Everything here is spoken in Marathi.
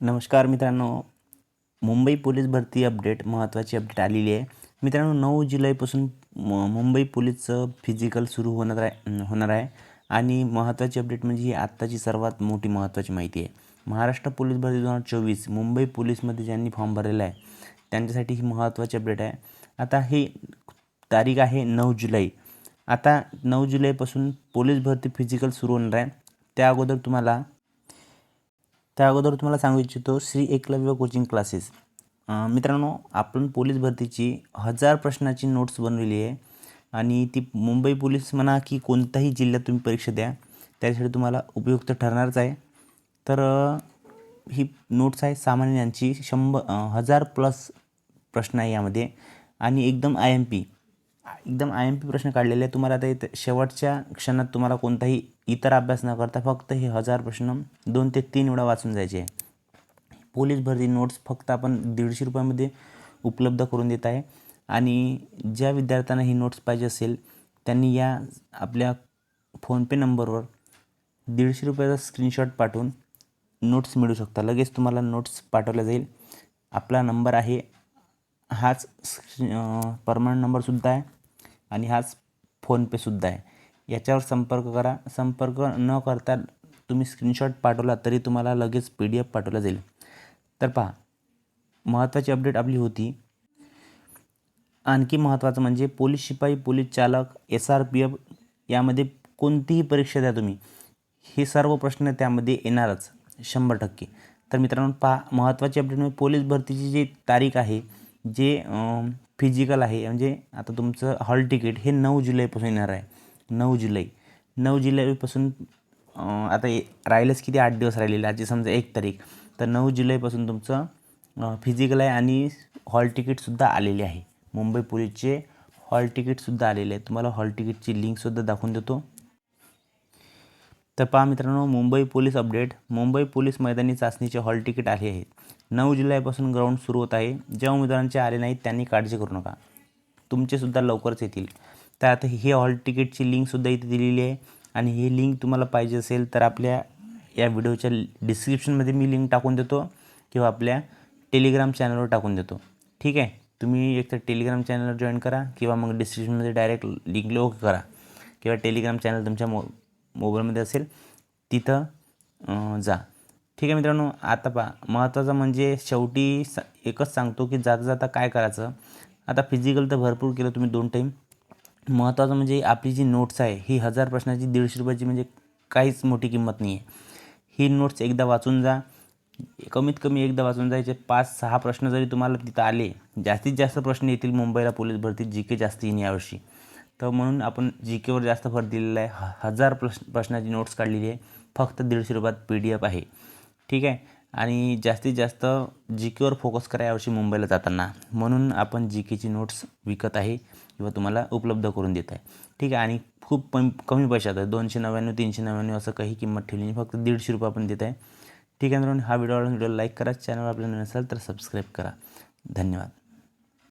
नमस्कार मित्रांनो. मुंबई पोलीस भरती अपडेट महत्त्वाची अपडेट आलेली आहे. मित्रांनो नऊ जुलैपासून मुंबई पोलीसचं फिजिकल सुरू होणार आहे होणार आहे. आणि महत्त्वाची अपडेट म्हणजे ही आत्ताची सर्वात मोठी महत्त्वाची माहिती आहे. महाराष्ट्र पोलीस भरती दोन हजार चोवीस मुंबई पोलीसमध्ये ज्यांनी फॉर्म भरलेला आहे त्यांच्यासाठी ही महत्त्वाची अपडेट आहे. आता ही तारीख आहे नऊ जुलै. आता नऊ जुलैपासून पोलीस भरती फिजिकल सुरू होणार आहे. त्या अगोदर तुम्हाला त्या अगोदर तुम्हाला सांगू इच्छितो श्री एकलव्य कोचिंग क्लासेस मित्रांनो आपण पोलीस भरतीची हजार प्रश्नाची नोट्स बनवलेली आहे आणि ती मुंबई पोलीस म्हणा की कोणत्याही जिल्ह्यात तुम्ही परीक्षा द्या त्यासाठी तुम्हाला उपयुक्त ठरणारच आहे. तर ही नोट्स आहे सामान्य यांची शंभर हजार प्लस प्रश्न आहे यामध्ये. आणि एकदम आय एम पी एकदम आय एम पी प्रश्न काढलेले आहे तुम्हाला आता इथे शेवटच्या क्षणात तुम्हाला कोणताही इतर अभ्यास न करता फक्त हे हजार प्रश्न दोन ते तीन वेळा वाचून जायचे. आहे पोलीस भरती नोट्स फक्त आपण दीडशे रुपयामध्ये उपलब्ध करून देत आहे. आणि ज्या विद्यार्थ्यांना ही नोट्स पाहिजे असेल त्यांनी या आपल्या फोनपे नंबरवर दीडशे रुपयाचा स्क्रीनशॉट पाठवून नोट्स मिळू शकता. लगेच तुम्हाला नोट्स पाठवल्या जाईल. आपला नंबर आहे हाच परमनंट नंबरसुद्धा आहे. आणि हाच फोनपेसुद्धा आहे. याच्यावर संपर्क करा. संपर्क न करता तुम्ही स्क्रीनशॉट पाठवला तरी तुम्हाला लगेच पी डी एफ पाठवला जाईल. तर पहा महत्त्वाची अपडेट आपली होती. आणखी महत्त्वाचं म्हणजे पोलीस शिपाई पोलीस चालक एस आर पी एफ यामध्ये कोणतीही परीक्षा द्या तुम्ही. हे सर्व प्रश्न त्यामध्ये येणारच शंभर टक्के. तर मित्रांनो पहा महत्त्वाची अपडेट म्हणजे पोलीस भरतीची जी तारीख आहे जे फिजिकल आहे. म्हणजे आता तुमचं हॉल तिकीट हे नऊ जुलैपासून येणार आहे. नऊ जुलै. नऊ जुलैपासून आता ए- राहिलंच किती? आठ दिवस राहिलेले. आजची समजा एक तारीख. तर नऊ जुलैपासून तुमचं फिजिकल आहे आणि हॉल तिकीटसुद्धा आलेले आहे. मुंबई पोलीसचे हॉल तिकीटसुद्धा आलेले आहे तुम्हाला हॉल तिकीटची लिंकसुद्धा दाखवून देतो. तर पहा मित्रांनो Mumbai police update. Mumbai police मैदानी चाचणीचे हॉल तिकीट आले आहेत. नऊ जुलैपासून ग्राउंड सुरू होत आहे. ज्या उमेदवारांचे आले नाहीत त्यांनी काळजी करू नका. तुमचेसुद्धा लवकरच येतील. तर आता हे हॉल तिकीटची लिंकसुद्धा इथे दिलेली आहे. आणि ही लिंक तुम्हाला पाहिजे असेल तर आपल्या या व्हिडिओच्या डिस्क्रिप्शनमध्ये मी लिंक टाकून देतो किंवा आपल्या टेलिग्राम चॅनलवर टाकून देतो. ठीक आहे? तुम्ही एकतर टेलिग्राम चॅनलवर जॉईन करा किंवा मग डिस्क्रिप्शनमध्ये डायरेक्ट लिंक ओके करा. किंवा टेलिग्राम चॅनल तुमच्या मो मोबाईलमध्ये असेल तिथं जा. ठीक आहे मित्रांनो आता पहा महत्त्वाचं म्हणजे शेवटी स एकच सांगतो की जाता जाता काय करायचं? आता फिजिकल तर भरपूर केलं तुम्ही दोन टाईम महत्त्वाचं म्हणजे आपली जी नोट्स आहे ही हजार प्रश्नाची दीडशे रुपयाची म्हणजे काहीच मोठी किंमत नाही आहे ही नोट्स एकदा वाचून जा. कमीत कमी एकदा वाचून जायचे पाच सहा प्रश्न जरी तुम्हाला तिथं आले जास्तीत जास्त प्रश्न येतील मुंबईला पोलीस भरतीत जी के जास्त येईन यावर्षी. तर म्हणून आपण जी केवर जास्त भर दिलेला आहे. ह- हजार प्रश्न प्रश्नाची नोट्स काढलेली आहे. फक्त दीडशे रुपयात पी डी एफ आहे. ठीक आहे? आणि जास्तीत जास्त जी केवर फोकस करा यावर्षी मुंबईला जाताना. म्हणून आपण जी केची नोट्स विकत आहे किंवा तुम्हाला उपलब्ध करून देत आहे. ठीक आहे? आणि खूप कमी कमी पैशात आहे. दोनशे नव्याण्णव तीनशे नव्याण्णव असं काही किंमत ठेवली नाही. फक्त दीडशे रुपये आपण देत आहे. ठीक आहे मित्रांनो? हा व्हिडिओ व्हिडिओ लाईक करा. चॅनल आपल्याला नसेल तर सबस्क्राईब करा. धन्यवाद.